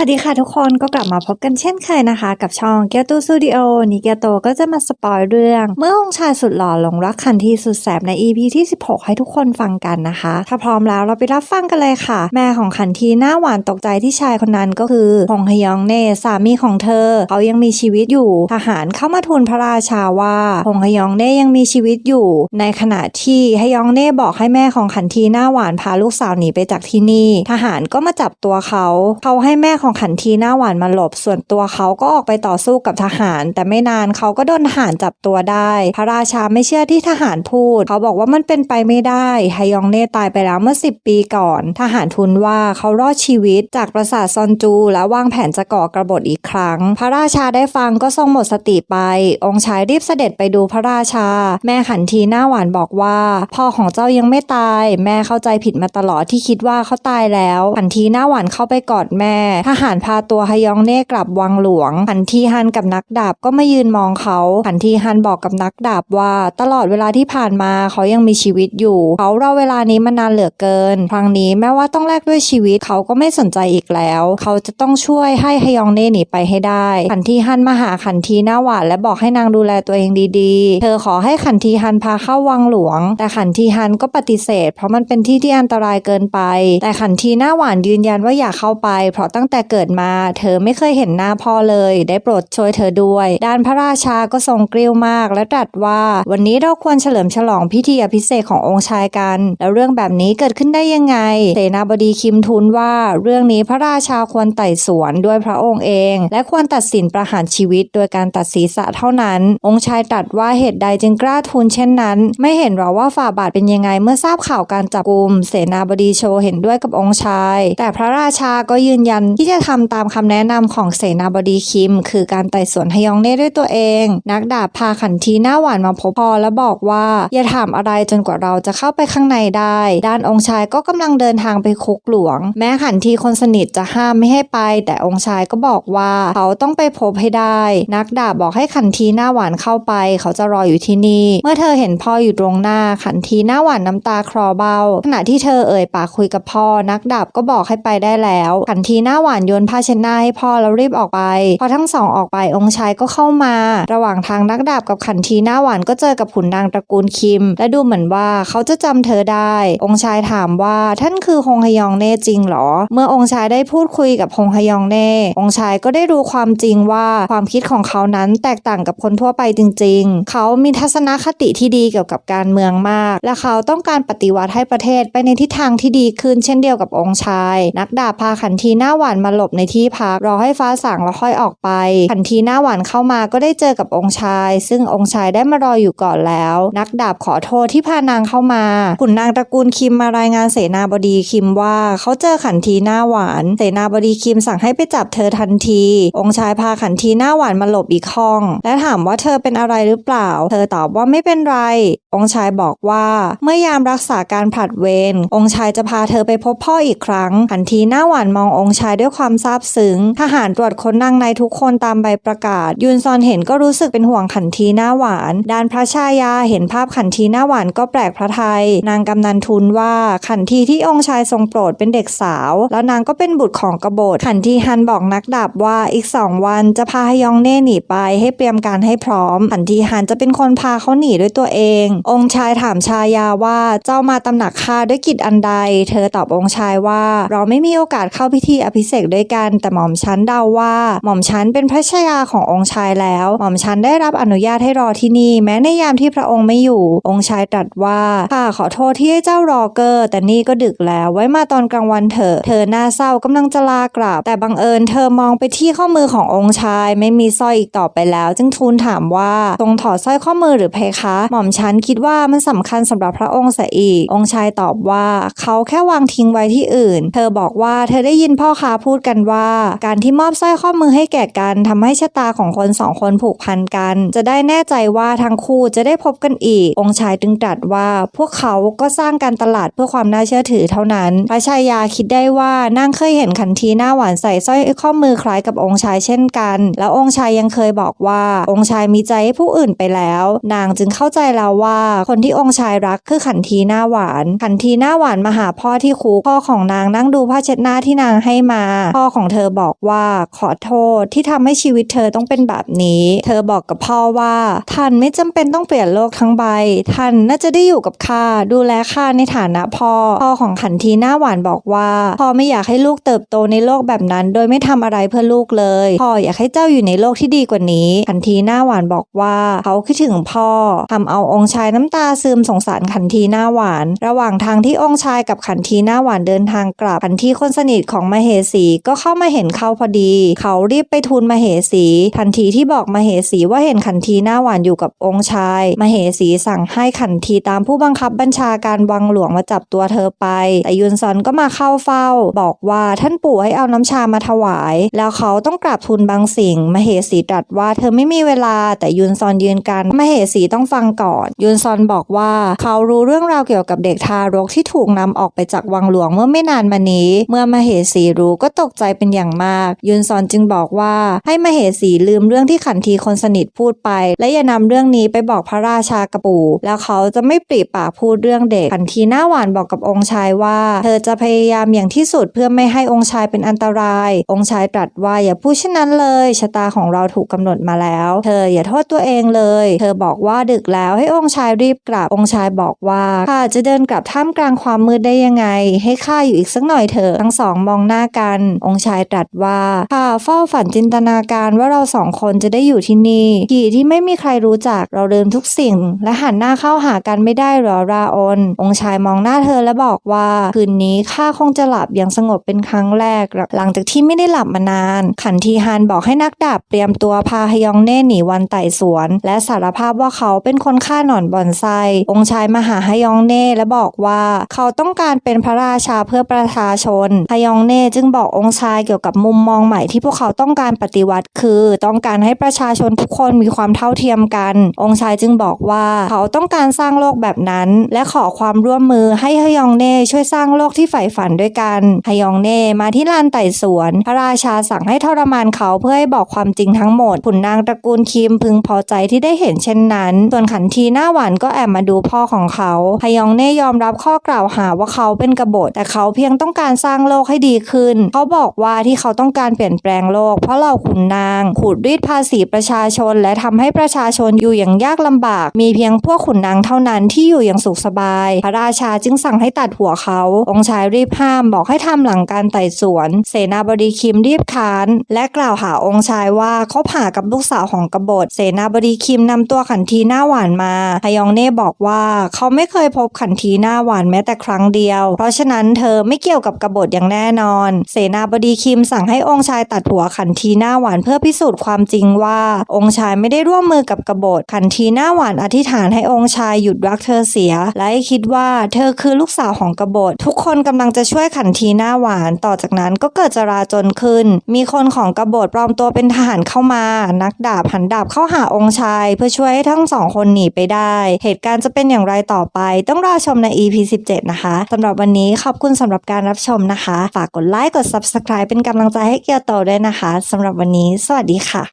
วัสดีค่ะทุกคนก็กลับมาพบกันเช่นเคยนะคะ กับช่องเกียวตูสตูดิโอนีเกียโตก็จะมาสปอยเรื่อง เมื่อองค์ชายสุดหล่อหลงรักคันที่สุดแสบใน EP ที่ 16 ให้ทุกคนฟังกันนะคะ ถ้าพร้อมแล้วเราไปรับฟังกันเลยค่ะ แม่ของคันทีหน้าหวานตกใจที่ชายคนนั้นก็คือฮงฮยองเน่สามีของเธอ เขายังมีชีวิตอยู่ทหารเข้ามาทูลพระราชาว่าฮงฮยองเน่ยังมีชีวิตอยู่ ในขณะที่ฮยองเน่บอกให้แม่ของขันทีหน้าหวานพาลูกสาวหนีไปจากที่นี่ ทหารก็มาจับตัวเขาเขาให้แม่ของขันทีหน้าหวานมาหลบ ส่วนตัวเขาก็ออกไปต่อสู้กับทหาร แต่ไม่นานเขาก็โดนทหารจับตัวได้ พระราชาไม่เชื่อที่ทหารพูด เขาบอกว่ามันเป็นไปไม่ได้ฮยองเน่ตายไปแล้วเมื่อ 10 ปีก่อน ทหารทูลว่าเขารอดชีวิตจากปราสาทซอนจู และวางแผนจะก่อกระบฏอีกครั้ง พระราชาได้ฟังก็ทรงหมดสติไป องค์ชายรีบเสด็จไปดูพระราชา แม่ขันทีหน้าหวานบอกว่า พ่อของเจ้ายังไม่ตาย แม่เข้าใจผิดมาตลอดที่คิดว่าเขาตายแล้วขันทีหน้าหวานเข้าไปกอดแม่ทหารพาตัวฮยองเน่กลับวังหลวงขันทีฮันกับนักดาบก็มายืนมองเขาขันทีฮันบอกกับนักดาบว่า ตลอดเวลาที่ผ่านมาเขายังมีชีวิตอยู่ เขารอเวลานี้มานานเหลือเกิน ครั้งนี้แม้ว่าต้องแลกด้วยชีวิตเขาก็ไม่สนใจอีกแล้ว เขาจะต้องช่วยให้ฮยองเน่หนีไปให้ได้ ขันทีฮันมาหาขันทีหน้าหวานและบอกให้นางดูแลตัวเองดีๆ เธอขอให้ขันทีฮันพาเข้าวังหลวง แต่ขันทีฮันก็ปฏิเสธ เพราะมันเป็นที่ที่อันตรายเกินไป แต่ขันทีหน้าหวานยืนยันว่าอยากเข้าไป เพราะตั้งแต่เกิดมาเธอไม่เคยเห็นหน้าพ่อเลย ได้โปรดช่วยเธอด้วย ด้านพระราชาก็ทรงกริ้วมาก และตรัสว่า วันนี้เราควรเฉลิมฉลองพิธีอภิเษกขององค์ชายกัน แล้วเรื่องแบบนี้เกิดขึ้นได้ยังไง เสนาบดีคิมทูลว่า เรื่องนี้พระราชาควรไต่สวนด้วยพระองค์เอง และควรตัดสินประหารชีวิต โดยการตัดศีรษะเท่านั้น องค์ชายตรัสว่าเหตุใดจึงกล้าทูลเช่นนั้น ไม่เห็นหรอว่าฝ่าบาทเป็นยังไงเมื่อทราบข่าวการจับกลุมเสนาบดีโชเห็นด้วยกับองค์ชาย แต่พระราชาก็ยืนยันที่จะทำตามคำแนะนำของเสนาบดีคิม คือการไต่สวนฮยองเน่ด้วยตัวเอง นักดาบพาขันทีหน้าหวานมาพบพอและบอกว่า อย่าถามอะไรจนกว่าเราจะเข้าไปข้างในได้ ด้านองค์ชายก็กำลังเดินทางไปคุกหลวง แม้ขันทีคนสนิทจะห้ามไม่ให้ไป แต่องค์ชายก็บอกว่าเขาต้องไปพบให้ได้ นักดาบบอกให้ขันทีหน้าหวานเข้าไป เขาจะรออยู่ที่นี่ เมื่อเธอเห็นพ่ออยู่ตรงหน้าขันทีหน้าหวานน้ำตาคลอเบ้าขณะที่เธอเอ่ยปากคุยกับพ่อนักดาบก็บอกให้ไปได้แล้ว ขันทีหน้าหวานโยนผ้าเช็ดหน้าให้พ่อแล้วรีบออกไป พอทั้งสองออกไปองค์ชายก็เข้ามา ระหว่างทางนักดาบกับขันทีหน้าหวานก็เจอกับขุนนางตระกูลคิม และดูเหมือนว่าเขาจะจำเธอได้ องค์ชายถามว่าท่านคือฮงฮยองเน่จริงหรอ เมื่อองค์ชายได้พูดคุยกับฮงฮยองเน่องค์ชายก็ได้รู้ความจริงว่าความคิดของเขานั้นแตกต่างกับคนทั่วไปจริง ๆ เขามีทัศนคติที่ดีเกี่ยวกับการเมืองมาก และเขาต้องการปฏิวัติให้ประเทศไปในทิศทางที่ดีขึ้นเช่นเดียวกับองค์ชาย นักดาบพาขันทีหน้าหวานมาหลบในที่พักรอให้ฟ้าสางแล้วค่อยออกไปขันทีหน้าหวานเข้ามาก็ได้เจอกับองค์ชาย ซึ่งองค์ชายได้มารออยู่ก่อนแล้ว นักดาบขอโทษที่พานางเข้ามาขุนนางตระกูลคิมมารายงานเสนาบดีคิมว่าเขาเจอขันทีหน้าหวานเสนาบดีคิมสั่งให้ไปจับเธอทันที องค์ชายพาขันทีหน้าหวานมาหลบอีกห้อง และถามว่าเธอเป็นอะไรหรือเปล่า เธอตอบว่าไม่เป็นไร องค์ชายบอกว่า เมื่อยามรักษาการผลัดเวรองค์ชายจะพาเธอไปพบพ่ออีกครั้งขันทีหน้าหวานมององค์ชายด้วยความซาบซึ้ง ทหารตรวจค้นนางในทุกคนตามใบประกาศ ยุนซอนเห็นก็รู้สึกเป็นห่วงขันทีหน้าหวาน ด้านพระชายาเห็นภาพขันทีหน้าหวานก็แปลกพระไทย นางกำนันทูลว่าขันทีที่องค์ชายทรงโปรดเป็นเด็กสาว แล้วนางก็เป็นบุตรของกบฏขันทีฮันบอกนักดาบว่าอีกสองวันจะพาฮยองเน่หนีไปให้เตรียมการให้พร้อม ขันทีฮันจะเป็นคนพาเขาหนีด้วยตัวเอง องค์ชายถามชายาว่าเจ้ามาตำหนักข้าด้วยกิจอันใด เธอตอบองค์ชายว่า เราไม่มีโอกาสเข้าพิธีอภิเษกด้วยกันแต่หม่อมฉันเดาว่า หม่อมฉันเป็นพระชายาขององค์ชายแล้ว หม่อมฉันได้รับอนุญาตให้รอที่นี่ แม้ในยามที่พระองค์ไม่อยู่ องค์ชายตรัสว่าข้าขอโทษที่ให้เจ้ารอเกอร์ แต่นี่ก็ดึกแล้วไว้มาตอนกลางวันเถอะเธอหน้าเศร้ากำลังจะลากลับ แต่บังเอิญเธอมองไปที่ข้อมือขององค์ชาย ไม่มีสร้อยอีกต่อไปแล้ว จึงทูลถามว่าทรงถอดสร้อยข้อมือหรือเพคะ หม่อมฉันคิดว่ามันสำคัญสำหรับพระองค์เสียอีก องค์ชายตอบว่าเขาแค่วางทิ้งไว้ที่อื่น เธอบอกว่าเธอได้ยินพ่อค้าพูดกันว่า การที่มอบสร้อยข้อมือให้แก่กันทำให้ชะตาของคนสองคนผูกพันกัน จะได้แน่ใจว่าทั้งคู่จะได้พบกันอีก องค์ชายจึงตรัสว่าพวกเขาก็สร้างการตลาดเพื่อความน่าเชื่อถือเท่านั้น พระชายาคิดได้ว่านางเคยเห็นขันทีหน้าหวานใส่สร้อยข้อมือคล้ายกับองค์ชายเช่นกัน แล้วองค์ชายยังเคยบอกว่าองค์ชายมีใจให้ผู้อื่นไปแล้ว นางจึงเข้าใจแล้วว่าคนที่องค์ชายรักคือขันทีหน้าหวาน ขันทีหน้าหวานมาหาพ่อที่คุกพ่อของนางนั่งดูผ้าเช็ดหน้าที่นางให้มาพ่อของเธอบอกว่าขอโทษที่ทำให้ชีวิตเธอต้องเป็นแบบนี้ เธอบอกกับพ่อว่า ท่านไม่จำเป็นต้องเปลี่ยนโลกทั้งใบ ท่านน่าจะได้อยู่กับข้าดูแลข้าในฐานะพ่อ พ่อของขันทีหน้าหวานบอกว่า พ่อไม่อยากให้ลูกเติบโตในโลกแบบนั้น โดยไม่ทำอะไรเพื่อลูกเลย พ่ออยากให้เจ้าอยู่ในโลกที่ดีกว่านี้ ขันทีหน้าหวานบอกว่า เขาคิดถึงพ่อทำเอาองค์ชายน้ำตาซึมสงสารขันทีหน้าหวาน ระหว่างทางที่องค์ชายกับขันทีหน้าหวานเดินทางกลับขันทีคนสนิทของมเหสีก็เข้ามาเห็นเขาพอดี เขารีบไปทูลมเหสี ทันทีที่บอกมเหสีว่าเห็นขันทีหน้าหวานอยู่กับองค์ชาย มเหสีสั่งให้ขันทีตามผู้บังคับบัญชาการวังหลวงมาจับตัวเธอไป แต่ยุนซอนก็มาเข้าเฝ้า บอกว่าท่านปู่ให้เอาน้ำชามาถวาย แล้วเขาต้องกราบทูลบางสิ่ง มเหสีตรัสว่าเธอไม่มีเวลา แต่ยุนซอนยืนกันมเหสีต้องฟังก่อน ยุนซอนบอกว่าเขารู้เรื่องราวเกี่ยวกับเด็กทารกที่ถูกนำออกไปจากวังหลวงเมื่อไม่นานมานี้ เมื่อมเหสีรู้ก็ตกใจเป็นอย่างมาก ยุนซอนจึงบอกว่าให้มเหสีลืมเรื่องที่ขันทีคนสนิทพูดไป และอย่านำเรื่องนี้ไปบอกพระราชากระปูแล้วเขาจะไม่ปรีปากพูดเรื่องเด็กขันทีหน้าหวานบอกกับองค์ชายว่า เธอจะพยายามอย่างที่สุดเพื่อไม่ให้องค์ชายเป็นอันตราย องค์ชายตรัสว่าอย่าพูดเช่นนั้นเลยชะตาของเราถูกกำหนดมาแล้ว เธออย่าโทษตัวเองเลย เธอบอกว่าดึกแล้วให้องค์ชายรีบกลับองค์ชายบอกว่าข้าจะเดินกลับท่ามกลางความมืดได้ยังไง ให้ข้าอยู่อีกสักหน่อยเถอะทั้งสองมองหน้ากันองค์ชายตรัสว่าข้าเฝ้าฝันจินตนาการว่าเราสองคนจะได้อยู่ที่นี่ที่ที่ไม่มีใครรู้จักเราเดินทุกสิ่ง และหันหน้าเข้าหากันไม่ได้หรอราออนองค์ชายมองหน้าเธอและบอกว่าคืนนี้ข้าคงจะหลับอย่างสงบเป็นครั้งแรก หลังจากที่ไม่ได้หลับมานาน ขันทีฮานบอกให้นักดาบเตรียมตัวพาฮยองเน่หนีวันไต่สวน และสารภาพว่าเขาเป็นคนฆ่าหนอนบอนไซองค์ชายมาหาฮยองเน่และบอกว่า เขาต้องการเป็นพระราชาเพื่อประชาชนฮยองเน่จึงบอกองค์ชายเกี่ยวกับมุมมองใหม่ที่พวกเขาต้องการปฏิวัติ คือต้องการให้ประชาชนทุกคนมีความเท่าเทียมกัน องค์ชายจึงบอกว่าเขาต้องการสร้างโลกแบบนั้น และขอความร่วมมือให้ฮยองเน่ช่วยสร้างโลกที่ใฝ่ฝันด้วยกันฮยองเน่มาที่ลานไต่สวน พระราชาสั่งให้ทรมานเขาเพื่อให้บอกความจริงทั้งหมดขุนนางตระกูลคิมพึงพอใจที่ได้เห็นเช่นนั้น ส่วนขันทีหน้าหวานก็แอบมาดูพ่อของเขาฮยองเน่ยอมรับข้อกล่าวหาว่าเขาเป็นกบฏแต่เขาเพียงต้องการสร้างโลกให้ดีขึ้นเขาบอกว่าที่เขาต้องการเปลี่ยนแปลงโลก เพราะเราขุนนางขูดรีดภาษีประชาชน และทำให้ประชาชนอยู่อย่างยากลำบาก มีเพียงพวกขุนนางเท่านั้นที่อยู่อย่างสุขสบาย พระราชาจึงสั่งให้ตัดหัวเขา องค์ชายรีบห้ามบอกให้ทำหลังการไต่สวน เสนาบดีคิมรีบค้าน และกล่าวหาองค์ชายว่าเขาผ่ากับลูกสาวของกบฏ เสนาบดีคิมนำตัวขันทีหน้าหวานมาฮยองเน่บอกว่าเขาไม่เคยพบขันทีหน้าหวานแม้แต่ครั้งเดียว เพราะฉะนั้นเธอไม่เกี่ยวกับกบฏอย่างแน่นอน เสนาาบดีคิมสั่งให้องค์ชายตัดหัวขันทีหน้าหวานเพื่อพิสูจน์ความจริงว่า องค์ชายไม่ได้ร่วมมือกับกบฏขันทีหน้าหวานอธิษฐานให้องค์ชายหยุดรักเธอเสีย และให้คิดว่าเธอคือลูกสาวของกบฏทุกคนกำลังจะช่วยขันทีหน้าหวาน ต่อจากนั้นก็เกิดจราจนขึ้น มีคนของกบฏปลอมตัวเป็นทหารเข้ามา นักดาบหันดาบเข้าหาองค์ชาย เพื่อช่วยให้ทั้งสองคนหนีไปได้ เหตุการณ์จะเป็นอย่างไรต่อไป ต้องรอชมใน EP 17 นะคะสำหรับวันนี้ขอบคุณสำหรับการรับชมนะคะ ฝากกดไลค์กด Sub Subscribe เป็นกำลังใจให้เกียวโตด้วยนะคะสำหรับวันนี้ สวัสดีค่ะ